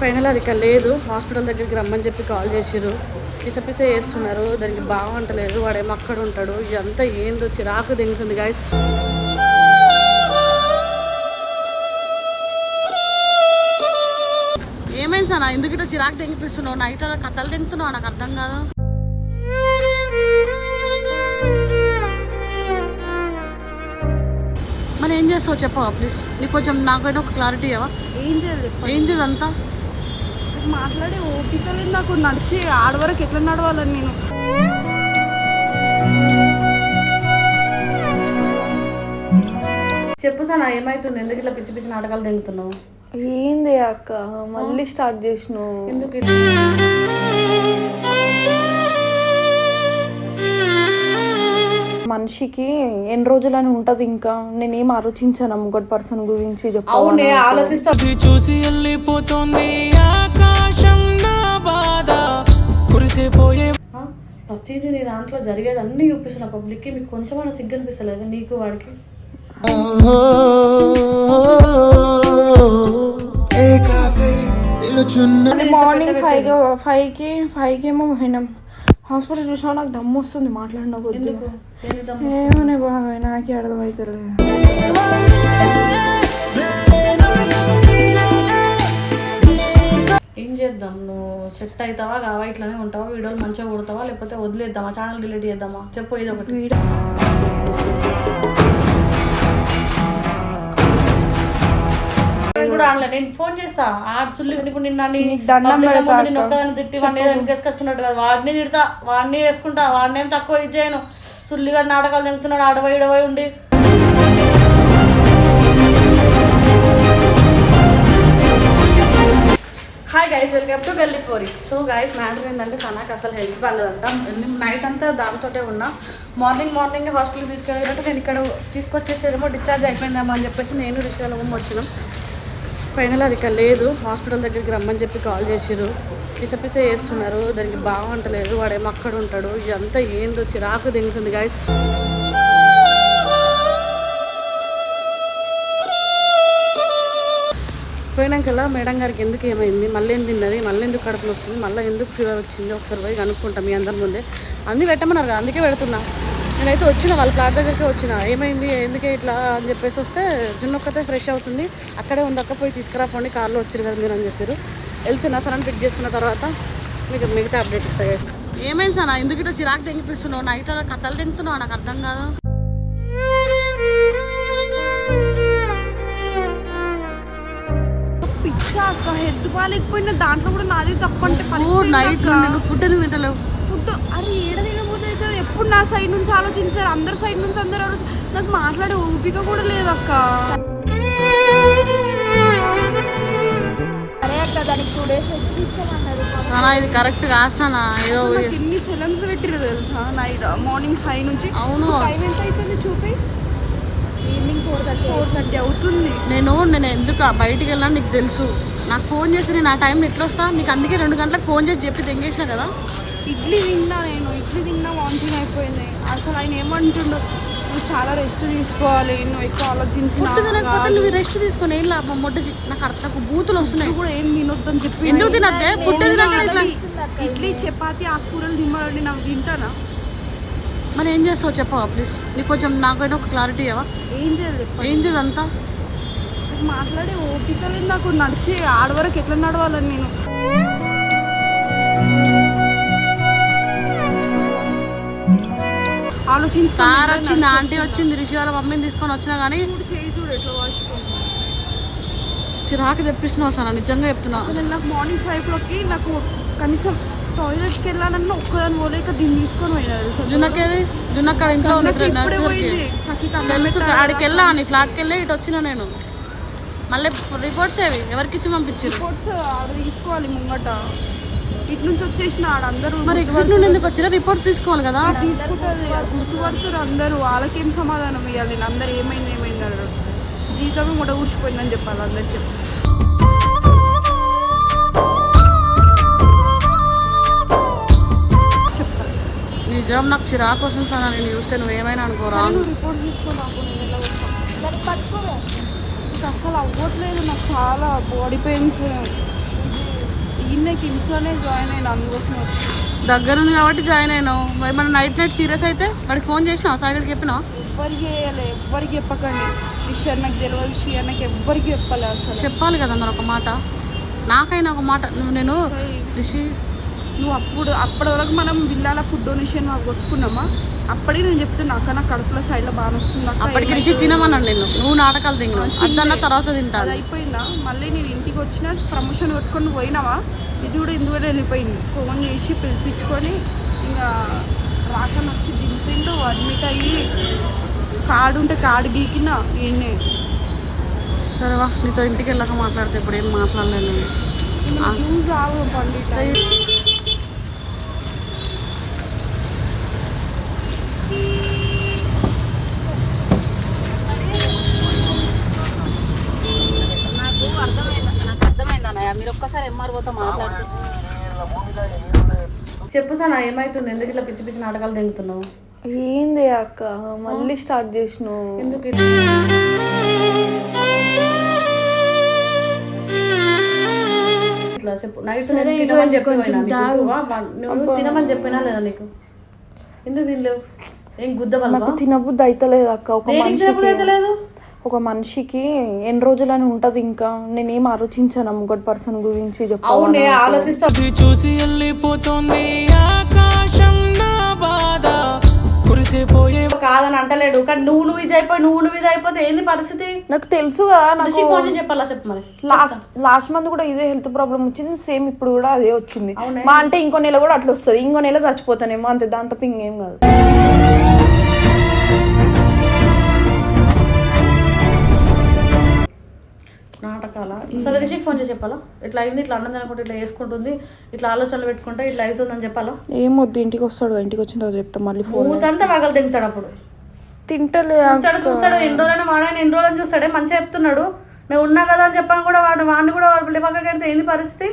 Final అది ఇక్కడ లేదు. హాస్పిటల్ దగ్గరికి రమ్మని చెప్పి కాల్ చేసిర్రు. పిస పిస చేస్తున్నారు. దానికి బాగుంటలేదు. వాడేమో అక్కడ ఉంటాడు. ఇదంతా ఏందో చిరాకు దిగుతుంది గాయస్ ఏమైంది సార్ ఎందుకు ఇట్లా చిరాకు తెగిపిస్తున్నావు? నైట్ అలా కథలు తింటున్నావు? నాకు అర్థం కాదు. మరి ఏం చేస్తావు? చెప్పవా ప్లీజ్ నీకు కొంచెం నాకైనా ఒక క్లారిటీ ఇవ్వవా? ఏం చేయాలి? ఇదంతా నాకు మాట్లాడే ఓపిక లేదు నాకు. నడిచి ఆడవరకు ఎట్లా నడవాలని నేను? చెప్పు సార్ ఏమైతుంది? ఎందుకు ఇట్లా పిచ్చి పిచ్చి నాటకాలు తింగుతున్నావు ఏంది అక్క? మళ్ళీ స్టార్ట్ చేసినావు. ఎందుకు మనిషికి ఎన్ని రోజులని ఉంటది ఇంకా? నేనేం ఆలోచించాను ఇంకోటి పర్సన్ గురించి అవునే చెప్పాను ఆలోచిస్తా. చూసి వెళ్ళిపోతుంది ఆకాశం నా బాధ. కురిసిపోయే? ప్రతిదీ నీ దాంట్లో జరిగేది అన్ని చూపిస్తున్నా పబ్లిక్కి. మీకు కొంచెమైనా సిగ్గు అనిపిస్తలేదు నీకు వాడికి? మార్నింగ్ ఫైవ్ ఫైవ్కి ఫైవ్కి ఏమో పోయినాం. హాస్పిటల్ చూసినా నాకు దమ్ము వస్తుంది మాట్లాడిన కొద్ది ఎందుకు? దేని దమ్ము? ఏమనే బాబాయ్ నాకే అర్థమవుతలేదు ఏం చేద్దాం నువ్వు? సెట్ అవుతావా? కావా? ఇట్లానే ఉంటావా? వీడియోలు మంచిగా కొడతావా? లేకపోతే వదిలేద్దామా? ఛానల్ డిలీట్ చేద్దామా? చెప్పు ఇది ఒకటి. వీడియో కూడా నేను ఫోన్ చేస్తా. ఆడు సుల్లి ఇప్పుడు నిన్న. ఒక్కదాన్ని తిట్టి వాడిని వెనకేసుకొస్తున్నాడు కదా. వాడిని తిడతా వాడిని వేసుకుంటా వాడిని ఏం తక్కువ ఇది చేయను. సుల్లిగా నాటకాలు తింటున్నాడు అడవై ఇడవై ఉండి. Hi guys welcome to Gallipori so guys matter ఏంటంటే సనాకి అసలు హెల్త్ బాగాలేదంట నైట్ అంతా దాంతోటే ఉన్నా. మార్నింగ్ మార్నింగ్ హాస్పిటల్కి తీసుకెళ్ళినట్టు నేను ఇక్కడ తీసుకొచ్చేసేమో డిశ్చార్జ్ అయిపోయిందేమో అని చెప్పేసి నేను రిషాలమ్మ వచ్చినాం. ఫైనల్ అది ఇక్కడ లేదు. హాస్పిటల్ దగ్గరికి రమ్మని చెప్పి కాల్ చేసిరు పిస పిస చేస్తున్నారు. దానికి బాగుంటలేదు. వాడేమో అక్కడ ఉంటాడు. ఇదంతా ఏందో చిరాకు దిగుతుంది గాయస్ పోయినాకల్లా మేడం గారికి ఎందుకు ఏమైంది? మళ్ళీ ఏం తిన్నది? మళ్ళీ ఎందుకు కడుపులు వస్తుంది మళ్ళీ ఎందుకు ఫీవర్ వచ్చింది? ఒకసారి పోయి కనుక్కుంటాం మీ అందరి ముందే. అన్నీ పెట్టమన్నారు కదా అందుకే పెడుతున్నా. నేనైతే వచ్చిన వాళ్ళ ఫ్లాట్ దగ్గరికి వచ్చిన. ఏమైంది? ఎందుకే ఇట్లా అని చెప్పేసి వస్తే జున్నొక్కతే ఫ్రెష్ అవుతుంది. అక్కడే ఉంది అక్క పోయి తీసుకురాపోండి కార్లో వచ్చారు కదా మీరు అని చెప్పారు. వెళ్తున్నా సరే పిక్ చేసుకున్న తర్వాత మీకు మిగతా అప్డేట్ ఇస్తాయి ఏమైంది సార్ ఎందుకు ఇట్లా చిరాకు తెగిపిస్తున్నావు? నైట్ అలా కథలు తింటున్నావు నాకు అర్థం కాదు. పిచ్చా అక్క హెల్త్ బాగాలేకపోయినా దాంట్లో కూడా నాది తప్పు అంటే నైట్ ఫుడ్ ఎందుకు తింటలేవు? ఫుడ్ అరే ఏడ ఎప్పుడు నా సైడ్ నుంచి ఆలోచించారు అందరి సైడ్ నుంచి అందరు ఆలోచి నాకు మాట్లాడే ఓపిక కూడా లేదు అక్క అరే అట్లా దానికి టూ డేస్ రెస్ట్ తీసుకోమన్నారు. సానా ఇది కరెక్ట్ కాస్తానా ఏదో ఎన్ని సెలన్స్ పెట్టిరు తెలుసా? నైట్ మార్నింగ్ ఫైవ్ నుంచి. అవును. టైం ఎంత అవుతుంది చూపి. Evening four thirty four thirty అవుతుంది. నేను నేను ఎందుకు బయటికి వెళ్ళినా నీకు తెలుసు. నాకు ఫోన్ చేసి నేను ఆ టైంలో ఎట్లా వస్తా? నీకు అందుకే రెండు గంటలకు ఫోన్ చేసి చెప్పి తెంగేసిన కదా. ఇడ్లీ తిన్నా నేను ఇడ్లీ తిన్నా వామిటింగ్ అయిపోయింది. అసలు ఆయన ఏమంటుండు నువ్వు చాలా రెస్ట్ తీసుకోవాలి నువ్వు ఎక్కువ ఆలోచించిన ఫుడ్ తినకపోతే నువ్వు రెస్ట్ తీసుకొని ఏం లాభం? మొట్ట నాకు అర్థం నాకు బూతులు వస్తున్నాయి. కూడా ఏం తినొద్దని చెప్పి ఎందుకు తినద్దే? ఫుడ్ ఇడ్లీ చపాతి ఆకుకూరలు తిమ్మాలండి నాకు తింటానా? మరి ఏం చేస్తావు చెప్పవా ప్లీజ్ నీకు కొంచెం నాకైనా ఒక క్లారిటీ ఇవ్వవా? ఏం చేయాలి ఇదంతా? నాకు మాట్లాడే ఓపిక లేదు నాకు నడిచి ఆడవరకు ఎట్లా నడవాలని నేను? ఆలోచించుకో కార్ వచ్చింది ఆంటీ వచ్చింది రిషి వాళ్ళ మమ్మీని తీసుకొని వచ్చినా కానీ చూడు చేయి చూడు ఎట్లా చిరాకు తెప్పిస్తున్నావు సార్ నిజంగా చెప్తున్నా. అసలు నాకు మార్నింగ్ ఫైవ్ క్లాక్కి నాకు కనీసం టాయిలెట్కి వెళ్ళాలన్నా ఒక్కదాని పోలేక దీన్ని తీసుకొని పోయినా జున్నకేది? జున్నక్కడ ఇంట్లో ఉంది తెలుసు ఆడికి వెళ్ళా నీ ఫ్లాట్కి వెళ్ళి ఇటు వచ్చిన నేను. మళ్ళీ రిపోర్ట్స్ ఏవి? ఎవరికి ఇచ్చి పంపించారు? రిపోర్ట్స్ తీసుకోవాలి ముంగట. ఇటు నుంచి వచ్చేసిన ఆడందరూ మరి ఎగ్జిట్ నుండి ఎందుకు వచ్చినా రిపోర్ట్ తీసుకోవాలి కదా. తీసుకుంటుంది గుర్తుపడుతారు అందరూ. వాళ్ళకేం సమాధానం ఇవ్వాలి నేను అందరు ఏమైంది ఏమైంది అని అడుగుతారు. జీతమే కూడా ఊడ్చిపోయిందని చెప్పాలి అందరికి. చెప్పి చెప్పాలి. నిజం నాకు చిరాకు వస్తుంది సార్ నేను చూస్తే నువ్వేమైనా అనుకోరా నువ్వు రిపోర్ట్ తీసుకో నాకు అసలు అవ్వట్లేదు నాకు చాలా బాడీ పెయిన్స్ కిమ్స్లోనే జాయిన్ అయినా అందుకోసం దగ్గర ఉంది కాబట్టి జాయిన్ అయినావు. మరి మన నైట్ నైట్ సీరియస్ అయితే వాడికి ఫోన్ చేసినావు? సాగర్కి చెప్పినావు? ఎవ్వరికి చేయాలి ఎవ్వరికి చెప్పకండి. షర్ నాకు తెలియదు షియర్ నాకు ఎవ్వరికి చెప్పాలి అసలు. చెప్పాలి కదా మరి ఒక మాట. నాకైనా ఒక మాట. నువ్వు నేను రిషి నువ్వు అప్పుడు అప్పటి వరకు మనం విల్లాల ఫుడ్ డొనేషన్ కొట్టుకున్నామా? అప్పటికి నేను చెప్తున్నా అక్క నా కడుపులో సైడ్లో బాగా వస్తుంది అప్పటికి రిషి తినమన్నాను నేను నువ్వు నాటకాలు తిన్నావు. అద్దన్న తర్వాత తింటాను అయిపోయిందా? మళ్ళీ నేను వచ్చిన ప్రమోషన్ పెట్టుకొని పోయినావా? ఇది కూడా ఎందుకు వెళ్ళిపోయింది. ఫోన్ చేసి పిలిపించుకొని ఇంకా రాకని వచ్చి దింపిండు అడ్మిట్ అయ్యి కార్డు ఉంటే కార్డు గీకిన ఈయనే సరే వా నీతో ఇంటికి వెళ్ళాక మాట్లాడితే ఇప్పుడు ఏం మాట్లాడలేను. నేను. చూసి ఆగు పండిట్ నాకు అర్థమైంది నాకు అర్థమైంది అన్నయ్య మీరు ఒక్కసారి ఎంఆర్ఓతో మాట్లాడుతూ. చెప్పు సార్ ఏమైతుంది? ఎందుకు ఇట్లా పిచ్చి పిచ్చి నాటకాలు తింగుతున్నావు ఏంది అక్క? మళ్ళీ స్టార్ట్ చేసినావు. ఎందుకు ఇట్లా? చెప్పు. నైట్ తినమని చెప్పి తినమని చెప్పినా లేదా నీకు? ఎందుకు తినలేవు? ఏం గుద్ద నాకు తినబుద్ధి అయితలేదు అక్క. ఒక తినబుద్ధి అయితలేదు? ఒక మనిషికి ఎన్ని రోజులని ఉంటది ఇంకా? నేనేం ఆలోచించాను ఇంకోటి పర్సన్ గురించి అవునే చెప్పాను ఆలోచిస్తా. చూసి వెళ్ళిపోతుంది ఆకాశం నా బాధ. కురిసిపోయే కాదని అంటలేడు కానీ నువ్వు నువ్వు ఇది అయిపోయి నువ్వు నువ్వు ఇది అయిపోతే ఏంది పరిస్థితి? నాకు తెలుసు కదా నాకు ఫోన్ చేసి చెప్పాలా? చెప్పు మరి. లాస్ట్ లాస్ట్ మంత్ కూడా ఇదే హెల్త్ ప్రాబ్లం వచ్చింది సేమ్ ఇప్పుడు కూడా అదే వచ్చింది. మా అంటే ఇంకో నెల కూడా అట్లా వస్తుంది ఇంకో నెల చచ్చిపోతానేమో అంతే దాంతో ఇంకేం కాదు. నాటకాల? సరే రిషికి ఫోన్ చేసి చెప్పాలా? ఇట్లా అయింది ఇట్లా అన్నది అనుకుంటే ఇట్లా వేసుకుంటుంది ఇట్లా ఆలోచనలు పెట్టుకుంటే ఇట్లా అవుతుందని చెప్పాలా? ఏం వద్దు ఇంటికి వస్తాడు ఇంటికి వచ్చిన తర్వాత చెప్తా మళ్ళీ ఫోన్ మూతంతా వగలు తింటాడు అప్పుడు. తింటలే చూస్తాడు చూస్తాడు ఎన్ని రోజులైనా వాడైనా ఎన్ని రోజులని చూస్తాడే మంచిగా చెప్తున్నాడు. నేను ఉన్నా కదా అని చెప్పాను కూడా వాడు వాడిని కూడా వాడు పక్కకి పెడితే ఏంది పరిస్థితి?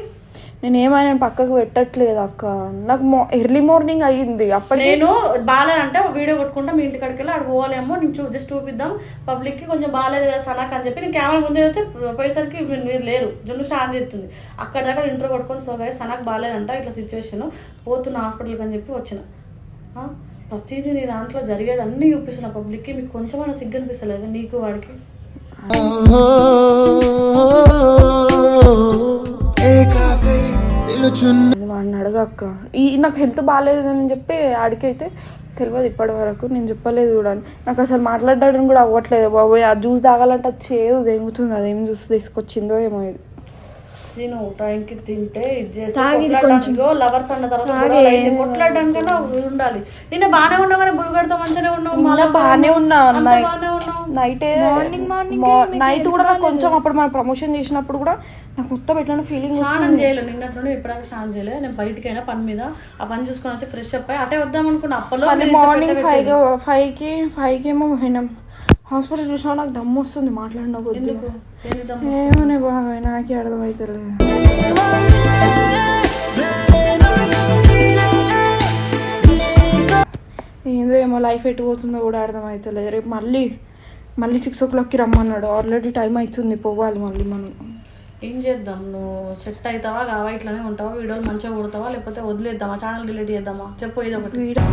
నేను ఏమైనా పక్కకు పెట్టట్లేదు అక్క. నాకు ఎర్లీ మార్నింగ్ అయ్యింది. అప్పటికే నేను బాగాలేదంటే వీడియో కొట్టుకుంటా మీ ఇంటి కాడికి వెళ్ళి అక్కడ పోవాలేమో నేను చూ జస్ట్ చూపిద్దాం పబ్లిక్కి కొంచెం బాగాలేదు కదా సనాక్ అని చెప్పి నేను కెమెరా ముందే అయితే పోయేసరికి మీరు లేరు. జున్ను స్టార్ట్ చేస్తుంది. అక్కడ దాకా ఇంటర్ కొట్టుకొని సో గాయ సనాక్ బాగాలేదంట ఇట్లా సిచ్యువేషన్ పోతున్న హాస్పిటల్కి అని చెప్పి వచ్చిన? ప్రతిదీ నీ దాంట్లో జరిగేది అన్నీ చూపిస్తున్నా పబ్లిక్కి. మీకు కొంచెమైనా సిగ్గు అనిపిస్తలేదు నీకు వాడికి? వాడిని అడగక్క ఈ నాకు హెల్త్ బాగాలేదు అని చెప్పి ఆడికైతే తెలియదు ఇప్పటి వరకు నేను చెప్పలేదు కూడా. నాకు అసలు మాట్లాడడం కూడా అవ్వట్లేదు బాబోయ్. ఆ జ్యూస్ తాగాలంటే అది చేదు అది అదేం జ్యూస్ తీసుకొచ్చిందో ఏమో ఇది. నేను టైంకి తింటే ఇది చేసి లవర్స్ అన్న తర్వాత గొడవలు అయితే కొట్లాడడానికన్నా ఉండాలి. నిన్న బాగానే ఉన్నావు కానీ భూమి కడితే మంచిగానే ఉన్నావు మళ్ళీ బాగానే ఉన్నా అంత నైట్ బాగానే ఉన్నావు. నైట్ నైట్ కూడా నాకు కొంచెం అప్పుడు మన ప్రమోషన్ చేసినప్పుడు కూడా నాకు మొత్తం ఎట్లా ఫీలింగ్ స్నానం చేయలేదు నిన్నటి నుండి ఇప్పటిదాకా స్నానం చేయలేదు. నేను బయటికైనా పని మీద ఆ పని చూసుకొని వచ్చి ఫ్రెష్ అప్ అయ్యి అటే వద్దాం అనుకున్నా అప్పలో మార్నింగ్. ఫైవ్ ఫైవ్కి ఫైవ్కి ఏమో పోయినాం. హాస్పిటల్ చూసినా నాకు దమ్ము వస్తుంది మాట్లాడిన కొద్ది? ఏమనే బాగా నాకే అర్థమవుతలేదు ఏందో ఏమో లైఫ్ ఎటు పోతుందో కూడా అర్థమవుతలేదు రేపు మళ్ళీ మళ్ళీ సిక్స్ ఓ క్లాక్కి రమ్మన్నాడు. ఆల్రెడీ టైం అవుతుంది పోవాలి మళ్ళీ మనం. ఏం చేద్దాం? నువ్వు సెట్ అవుతావా కావా ఇట్లానే ఉంటావా? వీడియోలు మంచిగా కొడతావా? లేకపోతే వదిలేద్దామా? ఛానల్ డిలీట్ చేద్దామా? చెప్పు ఇది ఒకటి. వీడియో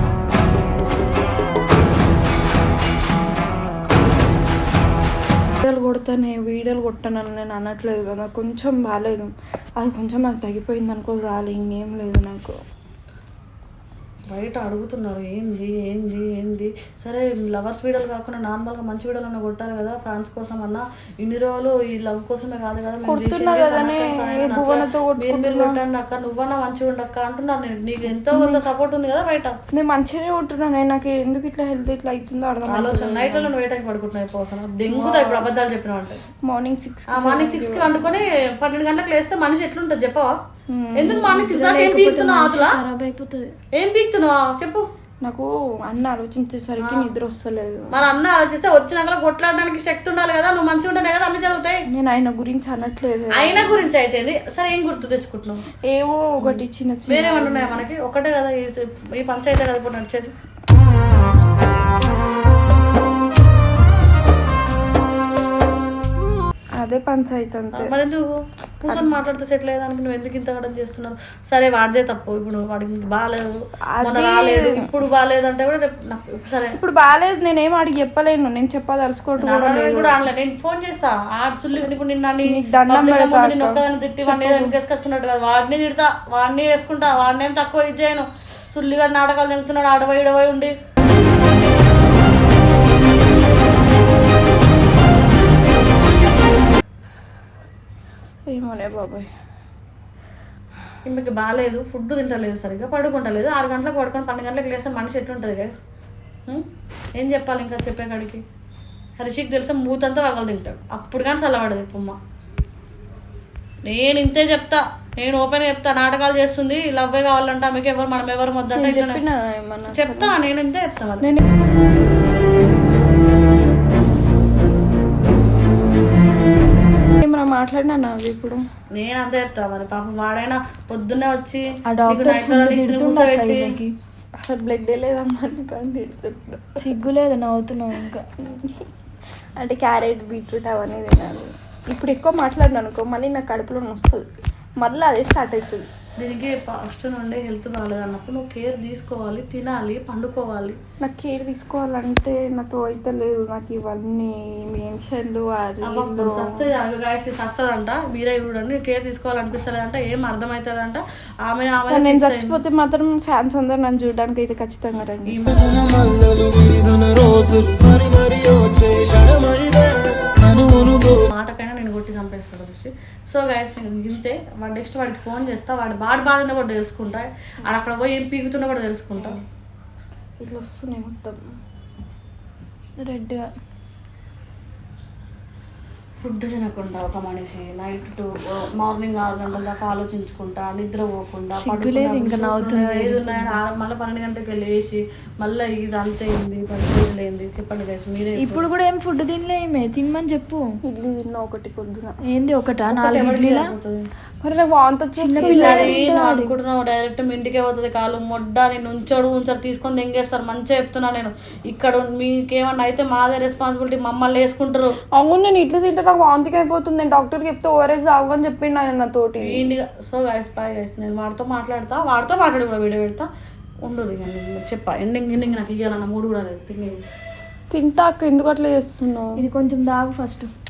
వీడియోలు కొడతానే వీడియోలు కొట్టానని నేను అనట్లేదు కదా కొంచెం బాగాలేదు అది కొంచెం నాకు తగ్గిపోయింది అనుకో చాలు ఇంకేం లేదు నాకు. బయట అడుగుతున్నారు ఏంది ఏంది ఏంది? సరే లవర్స్ వీడియోలు కాకుండా నార్మల్గా మంచి వీడియోలు అన్న కొట్టారు కదా ఫ్యాన్స్ కోసం అన్న ఇన్ని రోజులు ఈ లవ్ కోసమే కాదు కదా మీరు మీరు కొట్టండి అక్క నువ్వన్నా మంచిగా ఉండక్క అంటున్నారు నేను. నీకు ఎంతో కొంత సపోర్ట్ ఉంది కదా బయట. నేను మంచిగానే ఉంటున్నాను నాకు ఎందుకు ఇట్లా హెల్త్ ఇట్లా అవుతుందో అర్థం ఆలోచన నైట్లో నువ్వు వేటకి పడుకుంటున్నావు పోసన దెంగుతా ఇప్పుడు అబద్ధాలు చెప్పినావు అంటే మార్నింగ్ సిక్స్ మార్నింగ్ సిక్స్కి వండుకొని పన్నెండు గంటలకు లేస్తే మనిషి ఎట్లుంటది చెప్పవా? ఎందుకు మార్నింగ్ సిక్స్ దాకా ఏం పీకుతున్నావు అసలు ఏం పీకుతున్నావు? చెప్పు. నాకు అన్న ఆలోచించేసరికి నిద్ర వస్తలేదు మరి అన్న ఆలోచిస్తే వచ్చినాక కొట్లాడడానికి శక్తి ఉండాలి కదా నువ్వు మంచిగా ఉంటేనే కదా అన్ని జరుగుతాయి. నేను ఆయన గురించి అనట్లేదు. అయినా గురించి అయితే? సరే ఏం గుర్తు తెచ్చుకుంటున్నావు? ఏవో ఒకటి చిన్న చిన్న వేరే ఉన్నాయా మనకి? ఒకటే కదా ఈ- ఈ పంచాయతీ కదా ఇప్పుడు నడిచేది. అదే పంచాయతీ అంతే. మరి ఎందుకు కూర్చొని మాట్లాడితే సెటిల్ అయ్యేదానికి నువ్వు ఎందుకు ఇంత కడం చేస్తున్నారు? సరే వాడిదే తప్పు. ఇప్పుడు వాడికి బాగాలేదు. మొన్న రాలేదు. ఇప్పుడు బాగాలేదు అంటే కూడా రేపు నాకు సరే. ఇప్పుడు బాగాలేదు నేనేం అడిగి చెప్పలేను. నేను చెప్పదలుచుకోవటం కూడా నాన్న లేదు. కూడా అనలే. నేను ఫోన్ చేస్తా. ఆడు సుల్లి ఇప్పుడు నిన్న దండం నిన్ను. ఒక్కదాన్ని తిట్టి వాడిని ఏదో వెనకేసుకొస్తున్నట్టు కాదు. వాడిని తిడతా. వాడిని వేసుకుంటా. వాడిని ఏం తక్కువ ఇది చేయను. సుల్లిగా నాటకాలు తింటున్నాడు. ఆడవై ఇడవై ఉండి ఏమోనే బాబాయ్. ఈమెకి బాగాలేదు ఫుడ్ తింటలేదు సరిగ్గా పడుకుంటలేదు. ఆరు గంటలకు పడుకొని పన్నెండు గంటలకు లేస్తే మనిషి ఎట్లుంటుంది గైస్ ఏం చెప్పాలి ఇంకా చెప్పే కాడికి? హరిషికి తెలిసే మూతంతా వగలు తింటాడు. అప్పుడు కానీ చల్లబడదు పొమ్మ. నేను ఇంతే చెప్తా. నేను ఓపెన్ చెప్తా. నాటకాలు చేస్తుంది. లవ్వే కావాలంటే ఆమెకి ఎవరు మనం ఎవరు వద్దంటే చెప్తా నేను ఇంతే చెప్తా మాట్లాడినా నావి ఇప్పుడు? నేను అంతే చెప్తా మరి పాపం వాడైనా పొద్దున్నే వచ్చి ఆ డాక్టర్ అసలు బ్లడ్ లేదమ్మా తిడుతుండు. సిగ్గులేదు నవ్వుతున్నావు ఇంకా. అంటే క్యారెట్ బీట్రూట్ అవన్నీ తినాలి. ఇప్పుడు ఎక్కువ మాట్లాడినా అనుకో మళ్ళీ నా కడుపులో వస్తుంది మళ్ళీ అదే స్టార్ట్ అవుతుంది. దీనికి ఫస్ట్ నుండి హెల్త్ బాగాలేదు అన్నప్పుడు నువ్వు కేర్ తీసుకోవాలి తినాలి పండుకోవాలి. నాకు కేర్ తీసుకోవాలంటే నాతో అయితే లేదు. నాకు ఇవన్నీ మెన్షన్లు సస్తే గాయస్ సస్తదంట. మీరే చూడండి కేర్ తీసుకోవాలనిపిస్తలేదంట ఏం అర్థమవుతుందంట ఆమె ఆమె నేను చచ్చిపోతే మాత్రం ఫ్యాన్స్ అందరు నన్ను చూడడానికి అయితే ఖచ్చితంగా రండి. మాటకైనా నేను కొట్టి చంపేస్తాను ఋషి సో గైస్ ఇంతే. వాడు నెక్స్ట్ వాడికి ఫోన్ చేస్తా. వాడి బాడి బాధ కూడా తెలుసుకుంటా. ఆడ అక్కడ పోయి ఏం పీకుతున్నా కూడా తెలుసుకుంటా. ఇట్లా వస్తున్నాయి మొత్తం. రెడ్గా ఫుడ్ తినకుండా ఒక మనిషి నైట్ టు మార్నింగ్ ఆరు గంటల దాకా ఆలోచించుకుంటా నిద్ర పోకుండా సిగ్గులేదు ఇంకా నవ్వుతుంది. ఏది ఉన్నాయని మళ్ళీ పన్నెండు గంటలకు లేచి మళ్ళీ ఇది అంతే ఏంది చెప్పండి గైస్ మీరే ఇప్పుడు కూడా ఏం ఫుడ్ తినలేమే తినమని చెప్పు. ఇడ్లీ తిన్నా ఒకటి పొద్దున. ఏంది ఒకటా? నాలుగు ఇడ్లీలా? మరి నాకు వాంత అనుకుంటున్నావు డైరెక్ట్ మీ ఇంటికే పోతుంది కాలు మొడ్డ నేను ఉంచాడు ఉంచారు తీసుకొని దెంగేస్తారు. మంచిగా చెప్తున్నా నేను. ఇక్కడ మీకేమన్నా అయితే మాదే రెస్పాన్సిబిలిటీ మమ్మల్ని వేసుకుంటారు. అవును నేను ఇడ్లీ తింటే నాకు వాంతికి అయిపోతుంది. నేను డాక్టర్కి చెప్తే ఓఆర్ఎస్ తాగని చెప్పిండు ఆయన నాతోటి ఇండిగా సో గైస్ బాయ్ గైస్ నేను వాడితో మాట్లాడతా. వాడితో మాట్లాడి కూడా వీడియో పెడతా. ఉండు ఇక నేను చెప్పా. ఎండింగ్ ఎండింగ్ నాకు ఇవ్వాలన్న మూడు కూడా లేదు. తినేది తింటా అక్క ఎందుకు అట్లా చేస్తున్నావు? ఇది కొంచెం దాగు ఫస్ట్